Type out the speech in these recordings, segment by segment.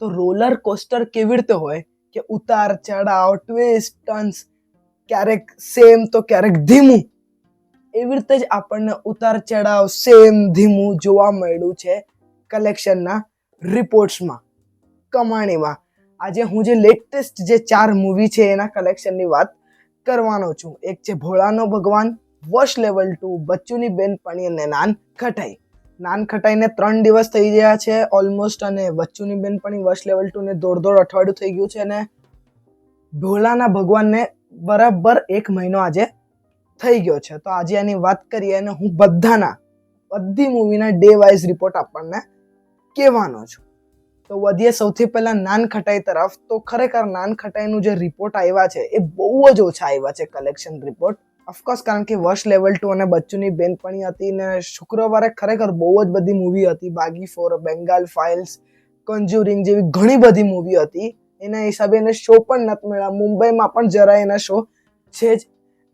તો roller coaster કેવી રીતે હોય? કે ઉતાર, ચઢાવ ટ્વિસ્ટ ટર્ન્સ ક્યારેક સેમ તો ક્યારેક ધીમું. એવી રીતે જ આપણને ઉતાર, ચઢાવ સેમ ધીમું જોવા મળ્યું છે કલેક્શનના રિપોર્ટ્સમાં કમાણીમાં. આજે હું જે લેટેસ્ટ જે ચાર મૂવી છે એના કલેક્શનની વાત કરવાનો છું. એક છે ભોળાનો ભગવાન, વોશ લેવલ ટુ, બચ્ચુની બેનપણી અને નાન ખટાઈ. નાન ખટાઈને ત્રણ દિવસ થઈ ગયા છે. ઓલમોસ્ટ અને બચ્ચુની બેનપણી વર્ષ લેવલ ટુ ને દોઢ દોઢ અઠવાડિયું થઈ ગયું છે અને ભોળાના ભગવાનને બરાબર એક મહિનો આજે થઈ ગયો છે. તો આજે એની વાત કરીએ અને હું બધાના, બધી મૂવીના ડે વાઇઝ રિપોર્ટ આપણને કહેવાનો છું. તો વધીએ સૌથી પહેલા નાન ખટાઈ તરફ. તો ખરેખર નાન ખટાઈનું જે રિપોર્ટ આવ્યા છે, એ બહુ જ ઓછા આવ્યા છે કલેક્શન રિપોર્ટ ઓફકોર્સ કારણ કે વર્ષ લેવલ ટુ અને બચ્ચુની બેનપણી હતી ને શુક્રવારે ખરેખર બહુ જ બધી મૂવી હતી. Baaghi four Bengal Files Conjuring જેવી ઘણી બધી મૂવી હતી. એના હિસાબે એને શો પણ નથી મળ્યા. મુંબઈમાં પણ જરાય એના શો છે જ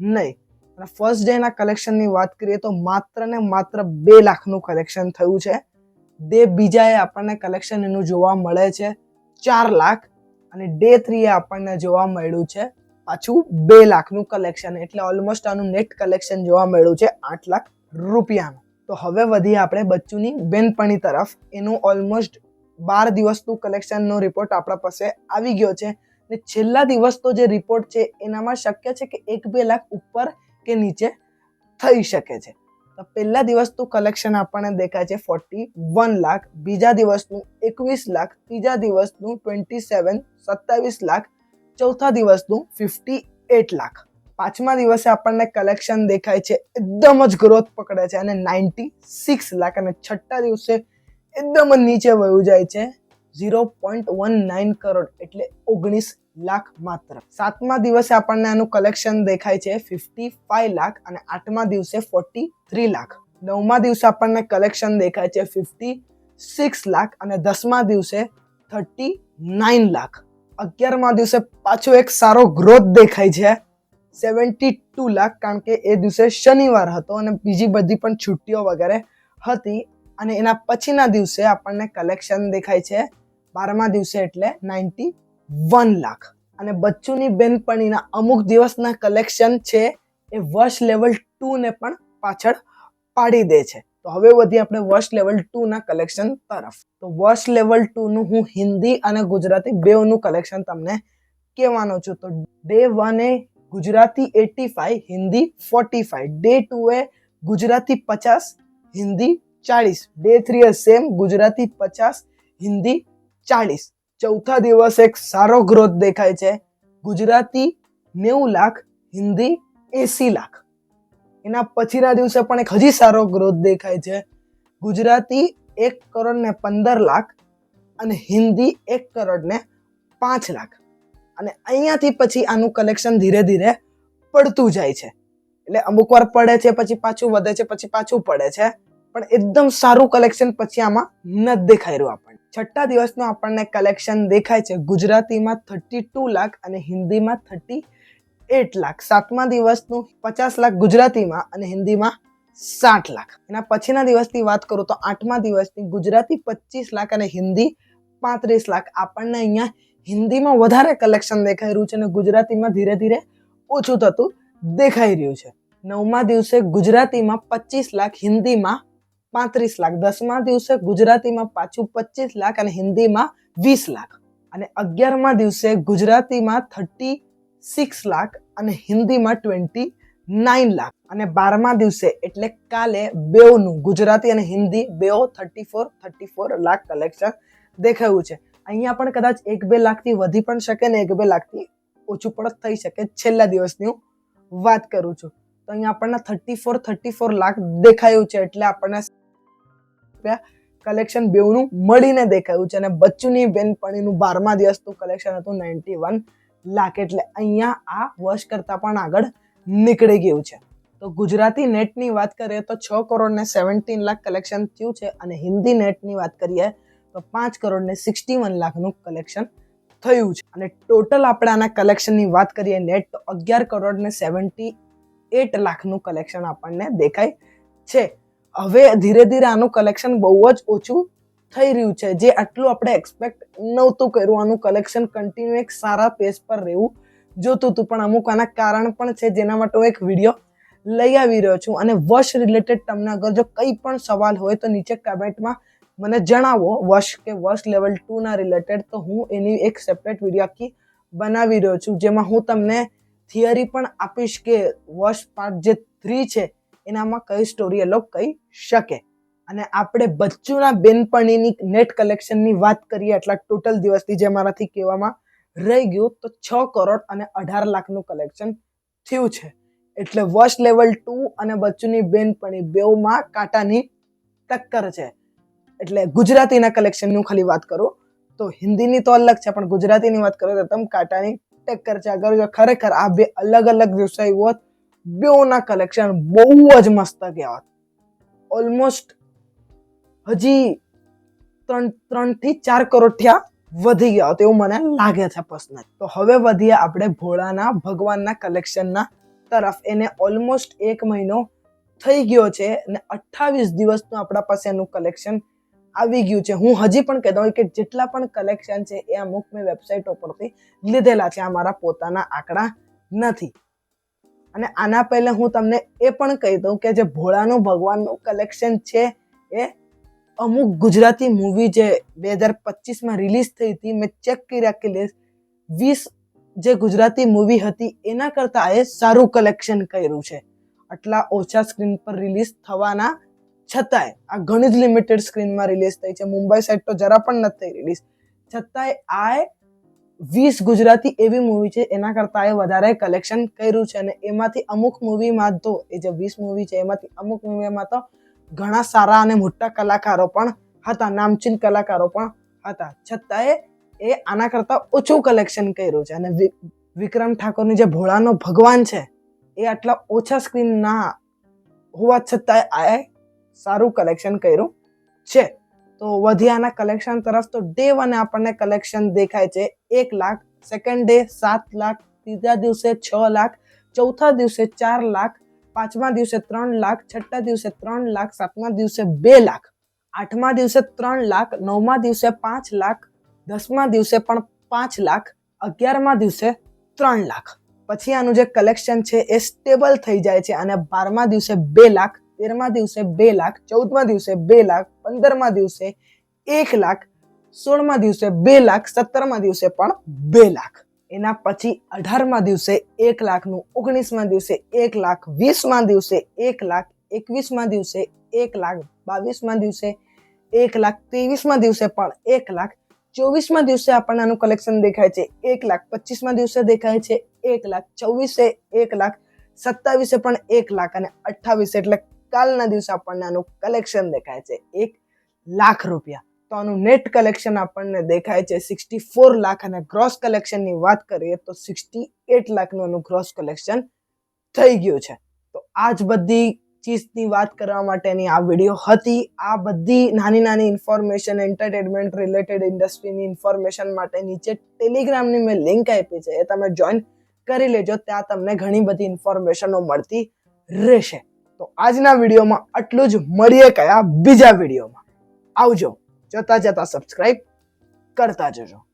નહીં. અને ફર્સ્ટ ડેના કલેક્શનની વાત કરીએ તો માત્ર ને માત્ર બે લાખનું કલેક્શન થયું છે. ડે બીજાએ આપણને કલેક્શન એનું જોવા મળે છે ચાર લાખ. અને ડે થ્રીએ આપણને જોવા મળ્યું છે પાછું બે લાખનું કલેક્શન એટલે ઓલમોસ્ટ આનું નેટ કલેક્શન જોવા મળ્યું છે આઠ લાખ રૂપિયાનું. તો હવે વધીએ આપણે બચ્ચુની બેનપણી તરફ. એનું ઓલમોસ્ટ બાર દિવસનું કલેક્શનનો રિપોર્ટ આપણા પાસે આવી ગયો છે. ને છેલ્લા દિવસનો જે રિપોર્ટ છે, એનામાં શક્ય છે કે એક બે લાખ ઉપર કે નીચે થઈ શકે છે. તો પહેલા દિવસનું કલેક્શન આપણને દેખાય છે ફોર્ટી વન લાખ. બીજા દિવસનું એકવીસ લાખ. ત્રીજા દિવસનું ટ્વેન્ટી સેવન સત્તાવીસ લાખ. ચોથા દિવસનું ફિફ્ટી એટ લાખ. પાંચમા દિવસે આપણને કલેક્શન દેખાય છે, એકદમ જ ગ્રોથ પકડે છે અને નાઇન્ટી સિક્સ લાખ અને છઠ્ઠા દિવસે એકદમ જ નીચે વયું જાય છે zero point one nine crore એટલે ઓગણીસ લાખ માત્ર. સાતમા દિવસે આપણને આનું કલેક્શન દેખાય છે ફિફ્ટી ફાઈવ લાખ અને આઠમા દિવસે ફોર્ટી થ્રી લાખ. નવમા દિવસે આપણને કલેક્શન દેખાય છે ફિફ્ટી સિક્સ લાખ અને દસમા દિવસે થર્ટી નાઇન લાખ. અગિયારમા દિવસે પાછો એક સારો ગ્રોથ દેખાય છે. સેવન્ટી ટુ લાખ, કારણ કે એ દિવસે શનિવાર હતો અને બીજી બધી પણ છુટ્ટીઓ વગેરે હતી અને એના પછીના દિવસે આપણને કલેક્શન દેખાય છે. બારમા દિવસે એટલે નાઇન્ટી વન લાખ. અને બચ્ચુની બેનપણીના અમુક દિવસના કલેક્શન છે એ વર્ષ લેવલ ટુને પણ પાછળ પાડી દે છે. તો હવે વધીએ આપણે વર્ષ લેવલ ટુ ના કલેક્શન તરફ. તો વર્ષ લેવલ ટુ નું હું હિન્દી અને ગુજરાતી બેઓનું કલેક્શન તમને કહેવાનો છું. તો ડે વન એ Gujarati eighty five, Hindi forty five. Day two એ ગુજરાતી પચાસ, હિન્દી ચાળીસ. ડે થ્રી એ સેમ ગુજરાતી પચાસ, હિન્દી ચાળીસ. ચોથા દિવસ એક સારો ગ્રોથ દેખાય છે. ગુજરાતી નેવું લાખ, હિન્દી એસી લાખ. એના પછીના દિવસે પણ એક હજી સારો ગ્રોથ દેખાય છે. ગુજરાતી એક કરોડ ને પંદર લાખ અને હિન્દી એક કરોડ ને પાંચ લાખ. અને અહીંયાથી પછી આનું કલેક્શન ધીરે ધીરે પડતું જાય છે. એટલે અમુક વાર પડે છે, પછી પાછું વધે છે, પછી પાછું પડે છે. પણ એકદમ સારું કલેક્શન પછી આમાં નથી દેખાઈ રહ્યું આપણને. છઠ્ઠા દિવસનું આપણને કલેક્શન દેખાય છે ગુજરાતીમાં થર્ટી ટુ લાખ અને હિન્દીમાં થર્ટી એટ લાખ, સાતમા દિવસનું પચાસ લાખ ગુજરાતીમાં અને હિન્દીમાં સાઠ લાખ. એના પછીના દિવસની વાત કરું તો આઠમા દિવસની ગુજરાતી પચીસ લાખ અને હિન્દી પાંત્રીસ લાખ. આપણને અહીંયા હિન્દીમાં વધારે કલેક્શન દેખાઈ રહ્યું છે અને ગુજરાતીમાં ધીરે ધીરે ઓછું થતું દેખાઈ રહ્યું છે. નવમા દિવસે ગુજરાતીમાં પચીસ લાખ, હિન્દીમાં પાંત્રીસ લાખ. દસમા દિવસે ગુજરાતીમાં પાછું પચીસ લાખ અને હિન્દીમાં વીસ લાખ. અને અગિયારમા દિવસે ગુજરાતીમાં થર્ટી સિક્સ લાખ અને હિન્દીમાં ટ્વેન્ટી નાઇન લાખ અને બારમા દિવસે, એટલે કાલે બેઉનું, ગુજરાતી અને Hindi બેઓ thirty four thirty four lakh collection દેખાયું છે. અહીંયા પણ કદાચ એક બે લાખથી વધી પણ શકે ને એક બે લાખથી ઓછું પણ થઈ શકે. છેલ્લા દિવસની હું વાત કરું છું. તો અહીંયા આપણને thirty four thirty four lakh દેખાયું છે, એટલે આપણને કલેક્શન બેઉનું મળીને દેખાયું છે. અને બચ્ચુની બેનપણીનું બારમા દિવસનું કલેક્શન હતું નાઇન્ટી વન લાખ એટલે અહીંયા આ વર્ષ કરતાં પણ આગળ નીકળી ગયું છે. તો ગુજરાતી નેટની વાત કરીએ તો છ કરોડ ને સેવન્ટીન લાખ કલેક્શન થયું છે અને હિન્દી નેટની વાત કરીએ તો પાંચ કરોડ ને સિક્સટી વન લાખનું કલેક્શન થયું છે. અને ટોટલ આપણે આના કલેક્શનની વાત કરીએ નેટ તો અગિયાર કરોડ ને સેવન્ટી એટ લાખનું કલેક્શન આપણને દેખાય છે. હવે ધીરે ધીરે આનું કલેક્શન બહુ જ ઓછું થઈ રહ્યું છે. જે આટલું આપણે એક્સપેક્ટ નહોતું કર્યું. આનું કલેક્શન કન્ટિન્યુ એક સારા પેજ પર રહેવું જોતું હતું. પણ અમુક આના કારણ પણ છે જેના માટે હું એક વીડિયો લઈ આવી રહ્યો છું. અને વશ રિલેટેડ તમને અગર જો કંઈ પણ સવાલ હોય તો નીચે કમેન્ટમાં મને જણાવો. વશ કે વશ લેવલ ટુના રિલેટેડ તો હું એની એક સેપરેટ વીડિયો આખી બનાવી રહ્યો છું. જેમાં હું તમને થિયરી પણ આપીશ કે વશ પાર્ટ જે થ્રી છે, એનામાં કઈ સ્ટોરી એ લોકો કહી શકે. અને આપણે બચ્ચુના બેનપણીની નેટ કલેક્શનની વાત કરીએ એટલા ટોટલ દિવસથી જે મારાથી કહેવામાં રહી ગયું, તો છ કરોડ અને અઢાર લાખનું કલેક્શન થયું છે. એટલે વર્ષ લેવલ ટુ અને બચ્ચુની બેનપણી બેઉમાં કાંટાની ટક્કર છે. એટલે ગુજરાતીના કલેક્શનનું ખાલી વાત કરું, તો હિન્દીની તો અલગ છે, પણ ગુજરાતીની વાત કરું તો તમ કાંટાની ટક્કર છે. અગર જો ખરેખર આ બે અલગ અલગ દિવસે હોત, બેઉના કલેક્શન બહુ જ મસ્ત ગયા હોત. ઓલમોસ્ટ હજી ત્રણ ત્રણથી ચાર કરોડ વધી ગયા હોત એવું મને લાગે છે પર્સનલ તો હવે વધીએ આપણે ભોળાના ભગવાનના કલેક્શનના તરફ. એને ઓલમોસ્ટ એક મહિનો થઈ ગયો છે અને અઠ્ઠાવીસ દિવસનું આપણા પાસે એનું કલેક્શન આવી ગયું છે. હું હજી પણ કહેતો હોય કે જેટલા પણ કલેક્શન છે એ અમુક મેં વેબસાઇટો પરથી લીધેલા છે. આ મારા પોતાના આંકડા નથી. અને આના પહેલા હું તમને એ પણ કહી દઉં કે જે ભોળાનું ભગવાનનું કલેક્શન છે એ અમુક ગુજરાતી મૂવી જે બે હજાર પચીસમાં રિલીઝ થઈ હતી, મેં ચેક કર્યા કે વીસ જે ગુજરાતી મૂવી હતી, એના કરતાં એ સારું કલેક્શન કર્યું છે. આટલા ઓછા સ્ક્રીન પર રિલીઝ થવાના છતાંય, આ ઘણી જ લિમિટેડ સ્ક્રીનમાં રિલીઝ થઈ છે. મુંબઈ સાઈડ તો જરા પણ નથી રિલીઝ છતાંય આ વીસ ગુજરાતી એવી મૂવી છે, એના કરતાં એ વધારે કલેક્શન કર્યું છે. અને એમાંથી અમુક મૂવીમાં તો, એ જે વીસ મૂવી છે, એમાંથી અમુક મૂવીમાં તો ઘણા સારા અને મોટા કલાકારો પણ હતા, નામચીન કલાકારો પણ હતા. છતાંય એ આના કરતાં ઓછું કલેક્શન કર્યું છે અને વિક્રમ ઠાકોરની જે ભોળાનો ભગવાન છે, એ આટલા ઓછા સ્ક્રીનના હોવા છતાંય આ સારું કલેક્શન કર્યું છે. તો વધ્યાના કલેક્શન તરફ તો ડે વને આપણને કલેક્શન દેખાય છે, એક લાખ સેકન્ડ ડે સાત લાખ, ત્રીજા દિવસે છ લાખ, ચોથા દિવસે ચાર લાખ પાંચમા દિવસે ત્રણ લાખ, છઠ્ઠા દિવસે ત્રણ લાખ, સાતમા દિવસે બે લાખ. આઠમા દિવસે ત્રણ લાખ, નવમા દિવસે પાંચ લાખ, દસમા દિવસે પણ પાંચ લાખ, અગિયારમા દિવસે ત્રણ લાખ. પછી આનું જે કલેક્શન છે એ સ્ટેબલ થઈ જાય છે અને બારમા દિવસે બે લાખ, તેરમા દિવસે બે લાખ, ચૌદમા દિવસે બે લાખ, પંદરમા દિવસે એક લાખ, સોળમા દિવસે બે લાખ, સત્તરમા દિવસે પણ બે લાખ. એના પછી અઢારમા દિવસે એક લાખનું, ઓગણીસમાં દિવસે એક લાખ, વીસમાં દિવસે એક લાખ, એકવીસમાં દિવસે એક લાખ, બાવીસમાં દિવસે એક લાખ, ત્રેવીસમાં દિવસે પણ એક લાખ, ચોવીસમાં દિવસે આપણને આનું કલેક્શન દેખાય છે, એક લાખ, પચીસમાં દિવસે દેખાય છે, એક લાખ ચોવીસે એક લાખ, સત્તાવીસે પણ એક લાખ અને અઠ્ઠાવીસે એટલે કાલના દિવસે આપણને આનું કલેક્શન દેખાય છે, એક લાખ રૂપિયા. તો આનું નેટ કલેક્શન આપણને દેખાય છે. સિક્સટી ફોર લાખ અને ગ્રોસ કલેક્શનની વાત કરીએ તો સિક્સટી એટ લાખનું આનું ગ્રોસ કલેક્શન થઈ ગયું છે. તો આ જ બધી ચીજની વાત કરવા માટેની આ વીડિયો હતી. આ બધી નાની નાની ઇન્ફોર્મેશન એન્ટરટેનમેન્ટ રિલેટેડ ઇન્ડસ્ટ્રીની ઇન્ફોર્મેશન માટે નીચે ટેલિગ્રામની મેં લિંક આપી છે. એ તમે જોઈન કરી લેજો. ત્યાં તમને ઘણી બધી ઇન્ફોર્મેશનો મળતી રહેશે. તો આજના વિડીયોમાં આટલું જ. મળીએ કયા બીજા વિડીયોમાં આવજો. જતા જતા સબસ્ક્રાઇબ કરતા જજો.